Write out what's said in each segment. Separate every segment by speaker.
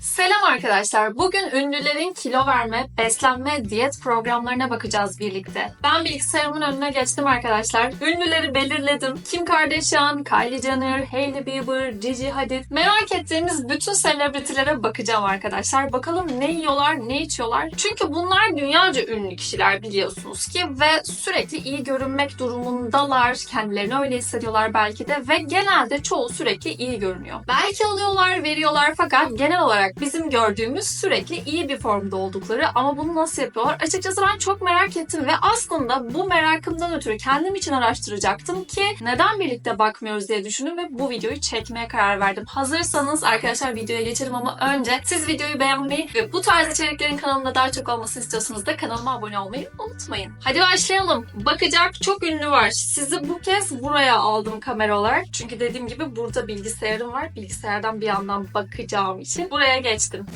Speaker 1: Selam arkadaşlar. Bugün ünlülerin kilo verme, beslenme, diyet programlarına bakacağız birlikte. Ben bilgisayarımın önüne geçtim arkadaşlar. Ünlüleri belirledim. Kim Kardashian, Kylie Jenner, Hailey Bieber, Gigi Hadid. Merak ettiğimiz bütün selebritilere bakacağım arkadaşlar. Bakalım ne yiyorlar, ne içiyorlar. Çünkü bunlar dünyaca ünlü kişiler biliyorsunuz ki ve sürekli iyi görünmek durumundalar. Kendilerini öyle hissediyorlar belki de ve genelde çoğu sürekli iyi görünüyor. Belki alıyorlar, veriyorlar fakat genel olarak bizim gördüğümüz sürekli iyi bir formda oldukları ama bunu nasıl yapıyorlar? Açıkçası ben çok merak ettim ve aslında bu merakımdan ötürü kendim için araştıracaktım ki neden birlikte bakmıyoruz diye düşündüm ve bu videoyu çekmeye karar verdim. Hazırsanız arkadaşlar videoya geçelim ama önce siz videoyu beğenmeyi ve bu tarz içeriklerin kanalımda daha çok olmasını istiyorsanız da kanalıma abone olmayı unutmayın. Hadi başlayalım. Bakacak çok ünlü var. Sizi bu kez buraya aldım kamera olarak. Çünkü dediğim gibi burada bilgisayarım var. Bilgisayardan bir yandan bakacağım için buraya geçtim.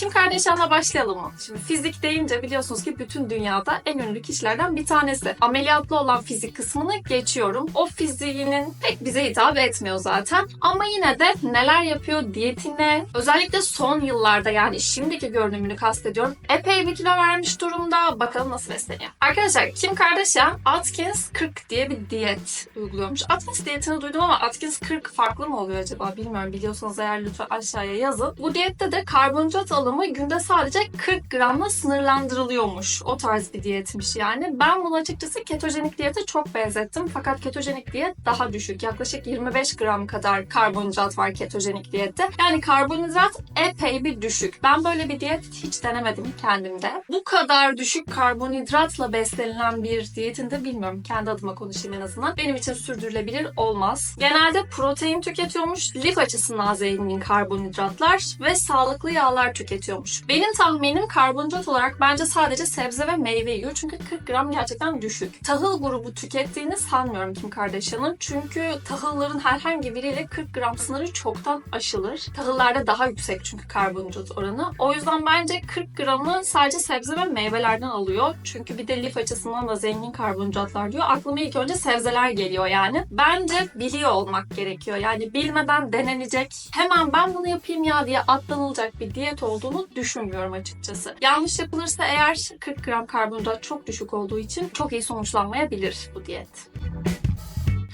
Speaker 1: Kim Kardashian'la başlayalım mı? Şimdi fizik deyince biliyorsunuz ki bütün dünyada en ünlü kişilerden bir tanesi. Ameliyatlı olan fizik kısmını geçiyorum. O fiziğinin pek bize hitap etmiyor zaten. Ama yine de neler yapıyor, diyetine, özellikle son yıllarda yani şimdiki görünümünü kastediyorum. Epey bir kilo vermiş durumda. Bakalım nasıl besleniyor. Arkadaşlar Kim Kardashian Atkins 40 diye bir diyet uyguluyormuş. Atkins diyetini duydum ama Atkins 40 farklı mı oluyor acaba bilmiyorum. Biliyorsanız eğer lütfen aşağıya yazın. Bu diyette de karbonhidrat alımı günde sadece 40 gramla sınırlandırılıyormuş. O tarz bir diyetmiş yani. Ben bunu açıkçası ketojenik diyete çok benzettim. Fakat ketojenik diyet daha düşük. Yaklaşık 25 gram kadar karbonhidrat var ketojenik diyette. Yani karbonhidrat epey bir düşük. Ben böyle bir diyet hiç denemedim kendimde. Bu kadar düşük karbonhidratla beslenilen bir diyetin de bilmiyorum. Kendi adıma konuşayım en azından. Benim için sürdürülebilir olmaz. Genelde protein tüketiyormuş. Lif açısından zengin karbonhidratlar ve sağlıklı yağlar tüketiyormuş. Benim tahminim karbonhidrat olarak bence sadece sebze ve meyve yiyor. Çünkü 40 gram gerçekten düşük. Tahıl grubu tükettiğini sanmıyorum Kim Kardashian'ın. Çünkü tahılların herhangi biriyle 40 gram sınırı çoktan aşılır. Tahıllarda daha yüksek çünkü karbonhidrat oranı. O yüzden bence 40 gramı sadece sebze ve meyvelerden alıyor. Çünkü bir de lif açısından da zengin karbonhidratlar diyor. Aklıma ilk önce sebzeler geliyor yani. Bence biliyor olmak gerekiyor. Yani bilmeden denenecek, hemen ben bunu yapayım ya diye atlanılacak bir diyet olduğunu düşünmüyorum açıkçası. Yanlış yapılırsa eğer 40 gram karbonhidrat çok düşük olduğu için çok iyi sonuçlanmayabilir bu diyet.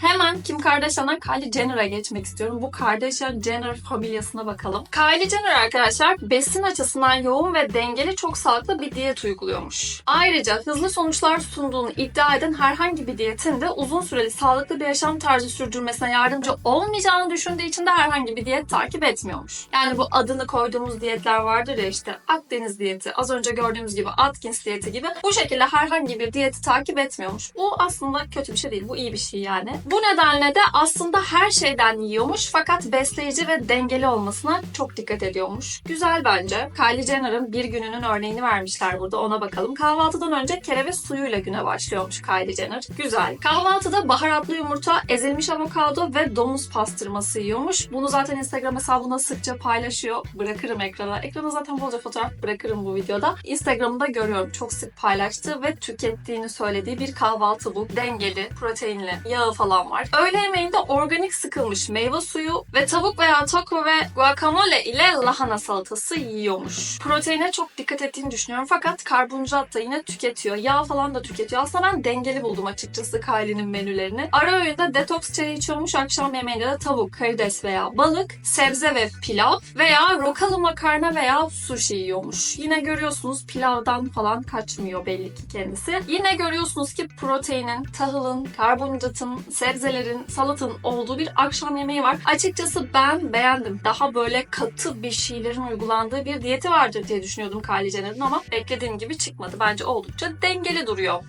Speaker 1: Hemen Kim Kardashian'a Kylie Jenner'a geçmek istiyorum. Bu Kardashian Jenner familyasına bakalım. Kylie Jenner arkadaşlar besin açısından yoğun ve dengeli çok sağlıklı bir diyet uyguluyormuş. Ayrıca hızlı sonuçlar sunduğunu iddia eden herhangi bir diyetin de uzun süreli sağlıklı bir yaşam tarzı sürdürmesine yardımcı olmayacağını düşündüğü için de herhangi bir diyet takip etmiyormuş. Yani bu adını koyduğumuz diyetler vardır ya işte Akdeniz diyeti, az önce gördüğümüz gibi Atkins diyeti gibi bu şekilde herhangi bir diyeti takip etmiyormuş. Bu aslında kötü bir şey değil. Bu iyi bir şey yani. Bu nedenle de aslında her şeyden yiyormuş fakat besleyici ve dengeli olmasına çok dikkat ediyormuş. Güzel bence. Kylie Jenner'ın bir gününün örneğini vermişler burada ona bakalım. Kahvaltıdan önce kereviz suyuyla güne başlıyormuş Kylie Jenner. Güzel. Kahvaltıda baharatlı yumurta, ezilmiş avokado ve domuz pastırması yiyormuş. Bunu zaten Instagram hesabında sıkça paylaşıyor. Bırakırım ekrana. Ekrana zaten bolca fotoğraf bırakırım bu videoda. Instagram'da görüyorum. Çok sık paylaştığı ve tükettiğini söylediği bir kahvaltı bu. Dengeli, proteinli, yağı falan var. Öğle yemeğinde organik sıkılmış meyve suyu ve tavuk veya taco ve guacamole ile lahana salatası yiyormuş. Proteine çok dikkat ettiğini düşünüyorum fakat karbonhidrat da yine tüketiyor. Yağ falan da tüketiyor. Aslında ben dengeli buldum açıkçası Kylie'nin menülerini. Ara öğünde detoks çayı içiyormuş. Akşam yemeğinde de tavuk, karides veya balık, sebze ve pilav veya rokalı makarna veya sushi yiyormuş. Yine görüyorsunuz pilavdan falan kaçmıyor belli ki kendisi. Yine görüyorsunuz ki proteinin, tahılın, karbonhidratın, sebzelerin, salatın olduğu bir akşam yemeği var. Açıkçası ben beğendim. Daha böyle katı bir şeylerin uygulandığı bir diyeti vardır diye düşünüyordum Kylie Jenner'ın ama beklediğim gibi çıkmadı. Bence oldukça dengeli duruyor.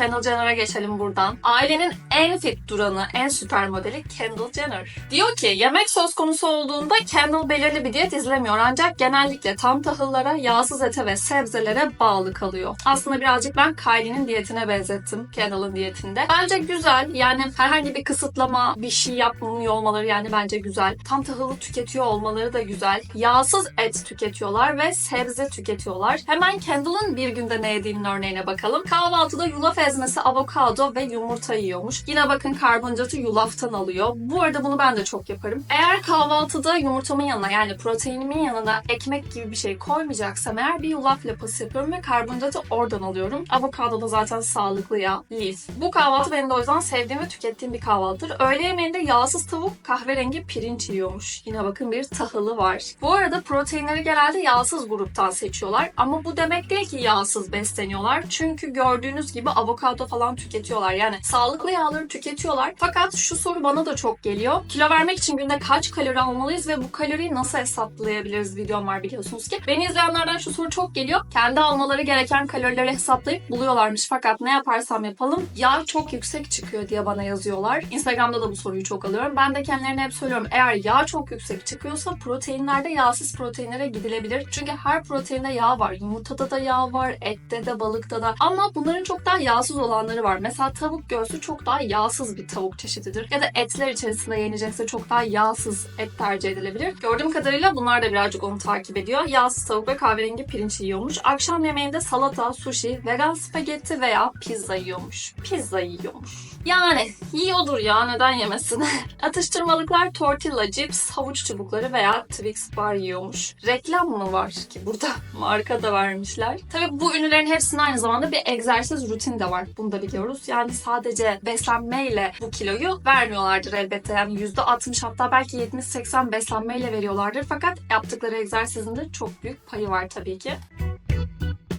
Speaker 1: Kendall Jenner'a geçelim buradan. Ailenin en fit duranı, en süper modeli Kendall Jenner. Diyor ki yemek söz konusu olduğunda Kendall belirli bir diyet izlemiyor ancak genellikle tam tahıllara, yağsız ete ve sebzelere bağlı kalıyor. Aslında birazcık ben Kylie'nin diyetine benzettim. Kendall'ın diyetinde. Bence güzel. Yani herhangi bir kısıtlama, bir şey yapmıyor olmaları yani bence güzel. Tam tahılı tüketiyor olmaları da güzel. Yağsız et tüketiyorlar ve sebze tüketiyorlar. Hemen Kendall'ın bir günde ne yediğinin örneğine bakalım. Kahvaltıda yulaf malzemesi avokado ve yumurta yiyormuş. Yine bakın karbonhidratı yulaftan alıyor. Bu arada bunu ben de çok yaparım. Eğer kahvaltıda yumurtamın yanına yani proteinimin yanına ekmek gibi bir şey koymayacaksam eğer bir yulaf lapası yapıyorum ve karbonhidratı oradan alıyorum. Avokado da zaten sağlıklı ya. Lif. Bu kahvaltı benim de o yüzden sevdiğim ve tükettiğim bir kahvaltıdır. Öğle yemeğinde yağsız tavuk kahverengi pirinç yiyormuş. Yine bakın bir tahılı var. Bu arada proteinleri genelde yağsız gruptan seçiyorlar. Ama bu demek değil ki yağsız besleniyorlar. Çünkü gördüğünüz gibi avokado falan tüketiyorlar. Yani sağlıklı yağları tüketiyorlar. Fakat şu soru bana da çok geliyor. Kilo vermek için günde kaç kalori almalıyız ve bu kaloriyi nasıl hesaplayabiliriz videom var biliyorsunuz ki. Beni izleyenlerden şu soru çok geliyor. Kendi almaları gereken kalorileri hesaplayıp buluyorlarmış. Fakat ne yaparsam yapalım yağ çok yüksek çıkıyor diye bana yazıyorlar. Instagram'da da bu soruyu çok alıyorum. Ben de kendilerine hep söylüyorum. Eğer yağ çok yüksek çıkıyorsa proteinlerde yağsız proteinlere gidilebilir. Çünkü her proteinde yağ var. Yumurtada da yağ var, ette de, balıkta da. Ama bunların çok daha yağsız olanları var. Mesela tavuk göğsü çok daha yağsız bir tavuk çeşididir. Ya da etler içerisinde yenecekse çok daha yağsız et tercih edilebilir. Gördüğüm kadarıyla bunlar da birazcık onu takip ediyor. Yağsız tavuk ve kahverengi pirinç yiyormuş. Akşam yemeğinde salata, sushi, vegan spagetti veya pizza yiyormuş. Pizza yiyormuş. Yani yiyordur ya neden yemesin. Atıştırmalıklar tortilla, cips, havuç çubukları veya Twix bar yiyormuş. Reklam mı var ki burada? Marka da vermişler. Tabii bu ünlülerin hepsinin aynı zamanda bir egzersiz rutin de var. Bunu da biliyoruz. Yani sadece beslenmeyle bu kiloyu vermiyorlardır elbette. Yani %60 hatta belki 70-80 beslenmeyle veriyorlardır. Fakat yaptıkları egzersizin de çok büyük payı var tabii ki.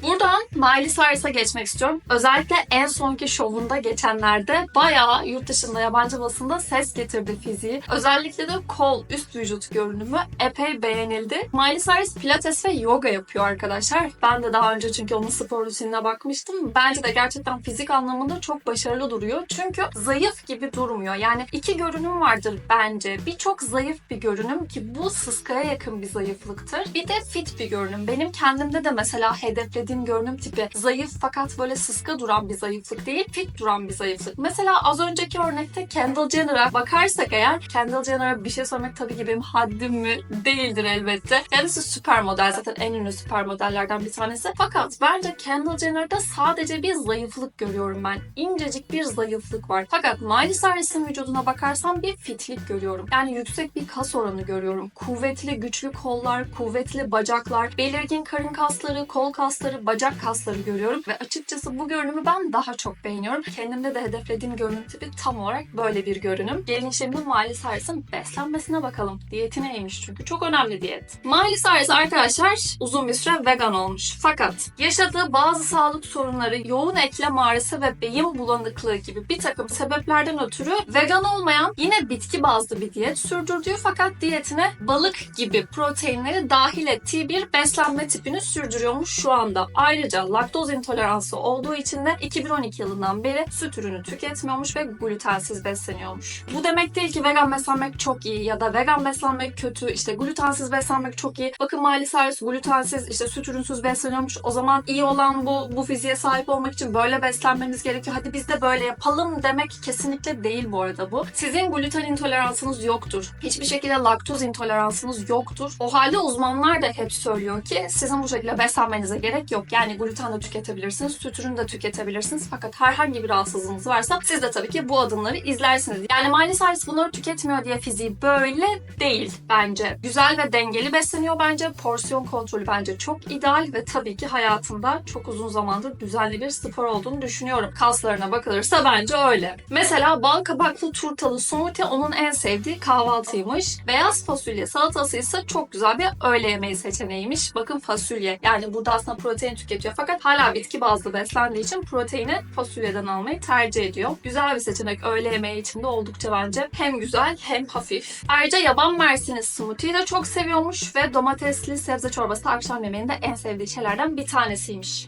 Speaker 1: Buradan Miley Cyrus'a geçmek istiyorum. Özellikle en sonki şovunda geçenlerde bayağı yurt dışında yabancı basında ses getirdi fiziği. Özellikle de kol, üst vücut görünümü epey beğenildi. Miley Cyrus pilates ve yoga yapıyor arkadaşlar. Ben de daha önce çünkü onun spor rutinine bakmıştım. Bence de gerçekten fizik anlamında çok başarılı duruyor. Çünkü zayıf gibi durmuyor. Yani iki görünüm vardır bence. Bir çok zayıf bir görünüm ki bu sıskaya yakın bir zayıflıktır. Bir de fit bir görünüm. Benim kendimde de mesela hedeflediğim görünüm tipi zayıf fakat böyle sıska duran bir zayıflık değil, fit duran bir zayıflık. Mesela az önceki örnekte Kendall Jenner'a bakarsak eğer Kendall Jenner'a bir şey söylemek tabii ki benim haddim mi? Değildir elbette. Kendisi süper model zaten en ünlü süper modellerden bir tanesi. Fakat bence Kendall Jenner'da sadece bir zayıflık görüyorum ben. İncecik bir zayıflık var. Fakat Miley Cyrus'ın vücuduna bakarsam bir fitlik görüyorum. Yani yüksek bir kas oranı görüyorum. Kuvvetli, güçlü kollar, kuvvetli bacaklar, belirgin karın kasları, kol kasları, bacak kasları görüyorum ve açıkçası bu görünümü ben daha çok beğeniyorum. Kendimde de hedeflediğim görünüm tipi tam olarak böyle bir görünüm. Gelin şimdi Miley Cyrus'ın beslenmesine bakalım. Diyeti neymiş çünkü çok önemli diyet. Miley Cyrus arkadaşlar uzun bir süre vegan olmuş. Fakat yaşadığı bazı sağlık sorunları, yoğun eklem ağrısı ve beyin bulanıklığı gibi bir takım sebeplerden ötürü vegan olmayan yine bitki bazlı bir diyet sürdürdüğü fakat diyetine balık gibi proteinleri dahil ettiği bir beslenme tipini sürdürüyormuş şu anda. Ayrıca laktoz intoleransı olduğu için de 2012 yılından beri süt ürünü tüketmiyormuş ve glutensiz besleniyormuş. Bu demek değil ki vegan beslenmek çok iyi ya da vegan beslenmek kötü, işte glutensiz beslenmek çok iyi. Bakın Miley Cyrus glutensiz, işte süt ürünsüz besleniyormuş. O zaman iyi olan bu, bu fiziğe sahip olmak için böyle beslenmeniz gerekiyor. Hadi biz de böyle yapalım demek kesinlikle değil bu arada bu. Sizin gluten intoleransınız yoktur. Hiçbir şekilde laktoz intoleransınız yoktur. O halde uzmanlar da hep söylüyor ki sizin bu şekilde beslenmenize gerek yok. Yani gluten de tüketebilirsiniz, süt ürünü de tüketebilirsiniz. Fakat herhangi bir rahatsızlığınız varsa siz de tabii ki bu adımları izlersiniz. Yani Miley Cyrus bunları tüketmiyor diye fiziği böyle değil bence. Güzel ve dengeli besleniyor bence. Porsiyon kontrolü bence çok ideal ve tabii ki hayatında çok uzun zamandır düzenli bir spor olduğunu düşünüyorum. Kaslarına bakılırsa bence öyle. Mesela bal kabaklı turtalı smoothie onun en sevdiği kahvaltıymış. Beyaz fasulye salatası ise çok güzel bir öğle yemeği seçeneğiymiş. Bakın fasulye. Yani burada aslında protein tüketiyor fakat hala bitki bazlı beslendiği için proteini fasulyeden almayı tercih ediyor. Güzel bir seçenek öğle yemeği için de oldukça bence hem güzel hem hafif. Ayrıca yaban mersini smoothie'yi de çok seviyormuş ve domatesli sebze çorbası akşam yemeğinde en sevdiği şeylerden bir tanesiymiş.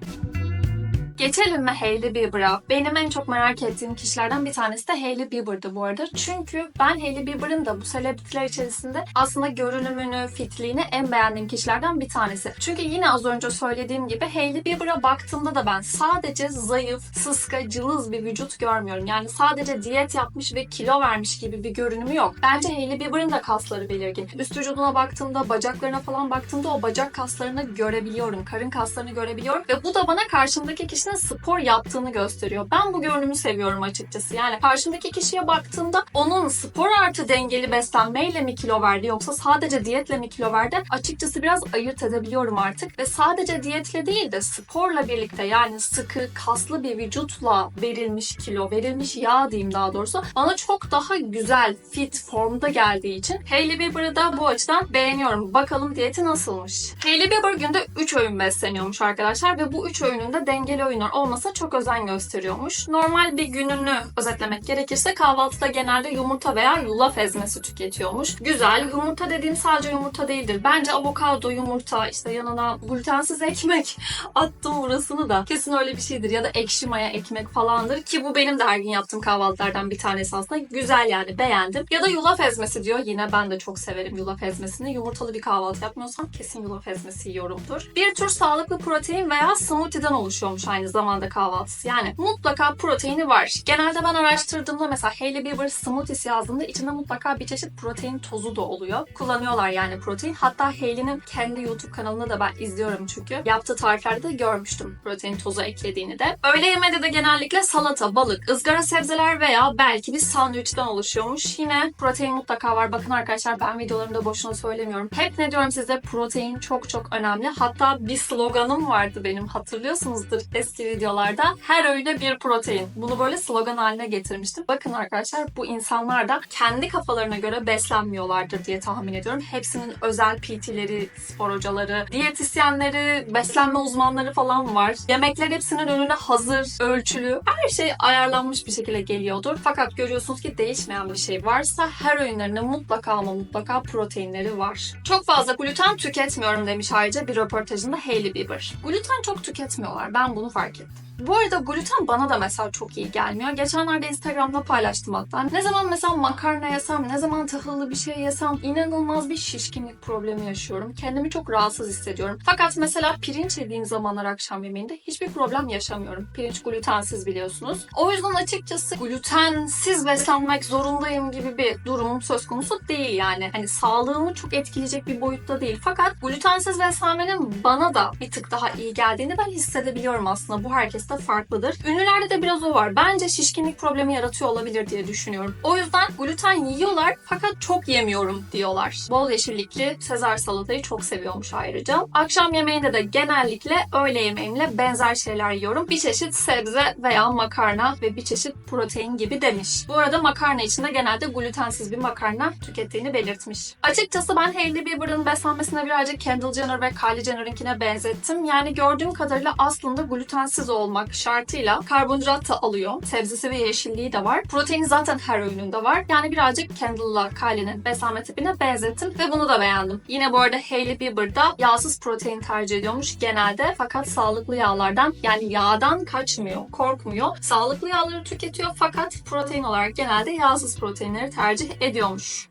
Speaker 1: Geçelim mi Hailey Bieber'a? Benim en çok merak ettiğim kişilerden bir tanesi de Hailey Bieber'dı bu arada. Çünkü ben Hailey Bieber'ın da bu selebritiler içerisinde aslında görünümünü, fitliğini en beğendiğim kişilerden bir tanesi. Çünkü yine az önce söylediğim gibi Hailey Bieber'a baktığımda da ben sadece zayıf, sıska, cılız bir vücut görmüyorum. Yani sadece diyet yapmış ve kilo vermiş gibi bir görünümü yok. Bence Hailey Bieber'ın da kasları belirgin. Üst vücuduna baktığımda, bacaklarına falan baktığımda o bacak kaslarını görebiliyorum. Karın kaslarını görebiliyorum. Ve bu da bana karşımdaki kişinin kişinin spor yaptığını gösteriyor. Ben bu görünümü seviyorum açıkçası. Yani karşımdaki kişiye baktığımda onun spor artı dengeli beslenmeyle mi kilo verdi yoksa sadece diyetle mi kilo verdi? Açıkçası biraz ayırt edebiliyorum artık. Ve sadece diyetle değil de sporla birlikte yani sıkı, kaslı bir vücutla verilmiş kilo, verilmiş yağ diyeyim daha doğrusu bana çok daha güzel, fit, formda geldiği için Hailey Bieber'ı da bu açıdan beğeniyorum. Bakalım diyeti nasılmış? Hailey Bieber günde 3 öğün besleniyormuş arkadaşlar ve bu 3 öğününde dengeli öğünler olmasa çok özen gösteriyormuş. Normal bir gününü özetlemek gerekirse kahvaltıda genelde yumurta veya yulaf ezmesi tüketiyormuş. Güzel. Yumurta dediğim sadece yumurta değildir. Bence avokado, yumurta, işte yanına glutensiz ekmek attım burasını da. Kesin öyle bir şeydir. Ya da ekşi maya ekmek falandır ki bu benim de her gün yaptığım kahvaltılardan bir tanesi aslında. Güzel yani beğendim. Ya da yulaf ezmesi diyor. Yine ben de çok severim yulaf ezmesini. Yumurtalı bir kahvaltı yapmıyorsam kesin yulaf ezmesi yiyorumdur. Bir tür sağlıklı protein veya smoothie'den oluşuyormuş aynı zamanda kahvaltısı. Yani mutlaka proteini var. Genelde ben araştırdığımda mesela Hailey Bieber smoothies yazdığımda içinde mutlaka bir çeşit protein tozu da oluyor. Kullanıyorlar yani protein. Hatta Hailey'nin kendi YouTube kanalında da ben izliyorum çünkü. Yaptığı tariflerde de görmüştüm protein tozu eklediğini de. Öğle yemeğinde de genellikle salata, balık, ızgara sebzeler veya belki bir sandviçten oluşuyormuş. Yine protein mutlaka var. Bakın arkadaşlar ben videolarımda boşuna söylemiyorum. Hep ne diyorum size protein çok çok önemli. Hatta bir sloganım vardı benim hatırlıyorsunuzdur eski videolarda. Her öğüne bir protein. Bunu böyle slogan haline getirmiştim. Bakın arkadaşlar bu insanlar da kendi kafalarına göre beslenmiyorlardır diye tahmin ediyorum. Hepsinin özel PT'leri, spor hocaları, diyetisyenleri, beslenme uzmanları falan var. Yemekler hepsinin önüne hazır, ölçülü, her şey ayarlanmış bir şekilde geliyordur. Fakat görüyorsunuz ki değişmeyen bir şey varsa her öğünlerinde mutlaka ama mutlaka proteinleri var. Çok fazla gluten tüketmiyorum demiş ayrıca bir röportajında Hailey Bieber. Gluten çok tüketmiyorlar. Ben bunu fark ettim. Bu arada gluten bana da mesela çok iyi gelmiyor. Geçenlerde Instagram'da paylaştım hatta. Ne zaman mesela makarna yesem, ne zaman tahıllı bir şey yesem inanılmaz bir şişkinlik problemi yaşıyorum. Kendimi çok rahatsız hissediyorum. Fakat mesela pirinç yediğim zamanlar akşam yemeğinde hiçbir problem yaşamıyorum. Pirinç glutensiz biliyorsunuz. O yüzden açıkçası glutensiz beslenmek zorundayım gibi bir durumum söz konusu değil yani. Hani sağlığımı çok etkileyecek bir boyutta değil. Fakat glutensiz beslenmenin bana da bir tık daha iyi geldiğini ben hissedebiliyorum aslında. Bu herkeste farklıdır. Ünlülerde de biraz o var. Bence şişkinlik problemi yaratıyor olabilir diye düşünüyorum. O yüzden gluten yiyorlar fakat çok yemiyorum diyorlar. Bol yeşillikli Sezar salatayı çok seviyormuş ayrıca. Akşam yemeğinde de genellikle öğle yemeğimle benzer şeyler yiyorum. Bir çeşit sebze veya makarna ve bir çeşit protein gibi demiş. Bu arada makarna içinde genelde glutensiz bir makarna tükettiğini belirtmiş. Açıkçası ben Hailey Bieber'ın beslenmesine birazcık Kendall Jenner ve Kylie Jenner'ınkine benzettim. Yani gördüğüm kadarıyla aslında glutensiz olmak şartıyla karbonhidrat da alıyor. Sebzesi ve yeşilliği de var. Protein zaten her öğününde var. Yani birazcık Kendall'la Kylie'nin beslenme tipine benzettim ve bunu da beğendim. Yine bu arada Hailey Bieber da yağsız protein tercih ediyormuş genelde fakat sağlıklı yağlardan yani yağdan kaçmıyor, korkmuyor. Sağlıklı yağları tüketiyor fakat protein olarak genelde yağsız proteinleri tercih ediyormuş.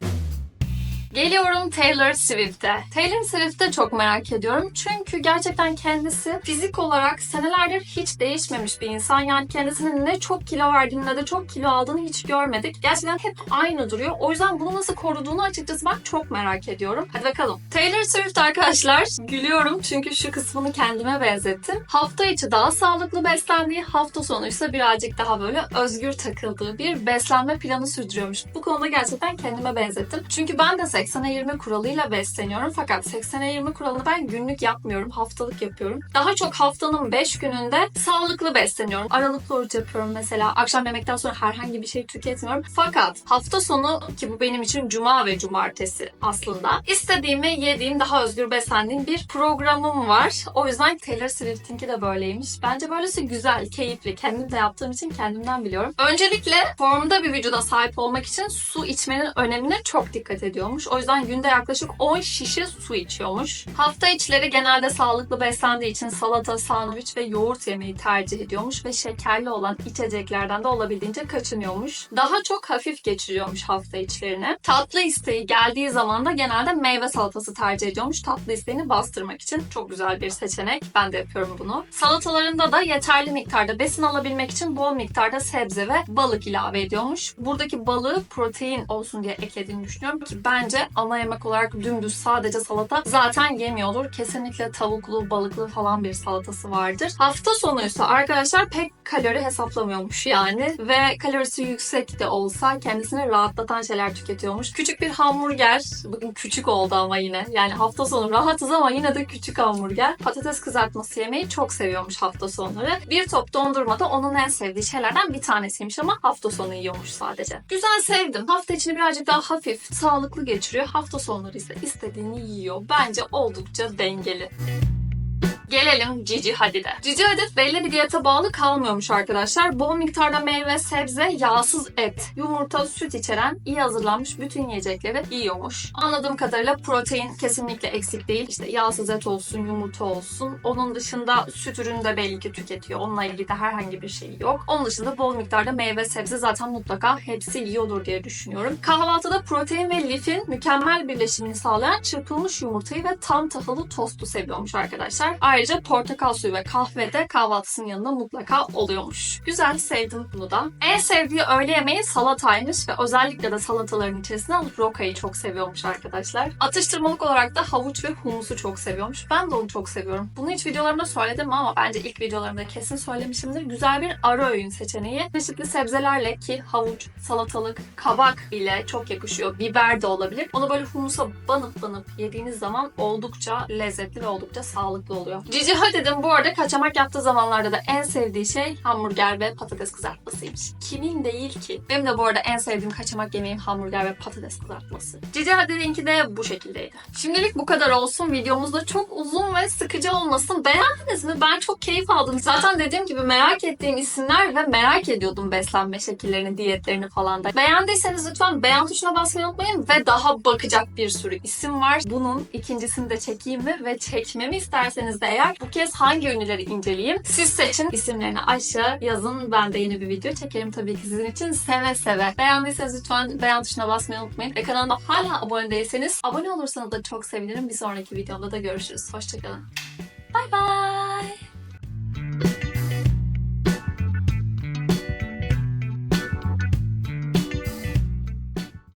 Speaker 1: Geliyorum Taylor Swift'e. Taylor Swift'e çok merak ediyorum. Çünkü gerçekten kendisi fizik olarak senelerdir hiç değişmemiş bir insan. Yani kendisinin ne çok kilo verdiğini ne de çok kilo aldığını hiç görmedik. Gerçekten hep aynı duruyor. O yüzden bunu nasıl koruduğunu açıkçası ben çok merak ediyorum. Hadi bakalım. Taylor Swift arkadaşlar gülüyorum çünkü şu kısmını kendime benzettim. Hafta içi daha sağlıklı beslendiği, hafta sonu ise birazcık daha böyle özgür takıldığı bir beslenme planı sürdürüyormuş. Bu konuda gerçekten kendime benzettim. Çünkü ben de 80'e 20 kuralıyla besleniyorum. Fakat 80'e 20 kuralını ben günlük yapmıyorum. Haftalık yapıyorum. Daha çok haftanın 5 gününde sağlıklı besleniyorum. Aralıklı oruç yapıyorum mesela. Akşam yemekten sonra herhangi bir şey tüketmiyorum. Fakat hafta sonu ki bu benim için cuma ve cumartesi aslında. istediğimi yediğim, daha özgür beslendiğim bir programım var. O yüzden Taylor Swift'inki de böyleymiş. Bence böylesi güzel, keyifli. Kendim de yaptığım için kendimden biliyorum. Öncelikle formda bir vücuda sahip olmak için su içmenin önemine çok dikkat ediyormuş. O yüzden günde yaklaşık 10 şişe su içiyormuş. Hafta içleri genelde sağlıklı beslendiği için salata, sandviç ve yoğurt yemeyi tercih ediyormuş ve şekerli olan içeceklerden de olabildiğince kaçınıyormuş. Daha çok hafif geçiriyormuş hafta içlerini. Tatlı isteği geldiği zaman da genelde meyve salatası tercih ediyormuş. Tatlı isteğini bastırmak için çok güzel bir seçenek. Ben de yapıyorum bunu. Salatalarında da yeterli miktarda besin alabilmek için bol miktarda sebze ve balık ilave ediyormuş. Buradaki balığı protein olsun diye eklediğini düşünüyorum ki bence Ana yemek olarak dümdüz sadece salata zaten yemiyordur. Kesinlikle tavuklu, balıklı falan bir salatası vardır. Hafta sonuysa arkadaşlar pek kalori hesaplamıyormuş yani. Ve kalorisi yüksek de olsa kendisini rahatlatan şeyler tüketiyormuş. Küçük bir hamburger. Bugün küçük oldu ama yine. Yani hafta sonu rahatız ama yine de küçük hamburger. Patates kızartması yemeyi çok seviyormuş hafta sonları. Bir top dondurma da onun en sevdiği şeylerden bir tanesiymiş ama hafta sonu yiyormuş sadece. Güzel sevdim. Hafta içini birazcık daha hafif, sağlıklı geçiriyor. Hafta sonları ise istediğini yiyor. Bence oldukça dengeli. Gelelim Cici Hadid'e. Cici Hadid belli bir diyete bağlı kalmıyormuş arkadaşlar. Bol miktarda meyve, sebze, yağsız et, yumurta, süt içeren iyi hazırlanmış bütün yiyecekleri yiyormuş. Anladığım kadarıyla protein kesinlikle eksik değil. İşte yağsız et olsun, yumurta olsun. Onun dışında süt ürünü de belli ki tüketiyor. Onunla ilgili de herhangi bir şey yok. Onun dışında bol miktarda meyve, sebze zaten mutlaka hepsi yiyordur diye düşünüyorum. Kahvaltıda protein ve lifin mükemmel birleşimini sağlayan çırpılmış yumurtayı ve tam tahıllı tostu seviyormuş arkadaşlar. Ayrıca portakal suyu ve kahve de kahvaltısının yanında mutlaka oluyormuş. Güzel sevdim bunu da. En sevdiği öğle yemeği salataymış ve özellikle de salataların içerisine rokayı çok seviyormuş arkadaşlar. Atıştırmalık olarak da havuç ve humusu çok seviyormuş. Ben de onu çok seviyorum. Bunu hiç videolarımda söyledim ama bence ilk videolarımda kesin söylemişimdir. Güzel bir ara öğün seçeneği. Çeşitli sebzelerle ki havuç, salatalık, kabak bile çok yakışıyor. Biber de olabilir. Onu böyle humusa banıp banıp yediğiniz zaman oldukça lezzetli ve oldukça sağlıklı oluyor. Cici Hadid'in bu arada kaçamak yaptığı zamanlarda da en sevdiği şey hamburger ve patates kızartmasıymış. Kimin değil ki? Benim de bu arada en sevdiğim kaçamak yemeğim hamburger ve patates kızartması. Cici Hadid'inki de bu şekildeydi. Şimdilik bu kadar olsun. Videomuz da çok uzun ve sıkıcı olmasın. Beğendiniz mi? Ben çok keyif aldım. Zaten dediğim gibi merak ettiğim isimler ve merak ediyordum beslenme şekillerini, diyetlerini falan da. Beğendiyseniz lütfen beğen tuşuna basmayı unutmayın ve daha bakacak bir sürü isim var. Bunun ikincisini de çekeyim mi ve çekmemi isterseniz de eğer bu kez hangi ünlüleri inceleyeyim? Siz seçin. isimlerini aşağı yazın. Ben de yeni bir video çekerim tabii ki sizin için seve seve. Beğendiyseniz lütfen beğen tuşuna basmayı unutmayın. Ve kanalıma hala abone değilseniz abone olursanız da çok sevinirim. Bir sonraki videomda da görüşürüz. Hoşçakalın. Bay bay.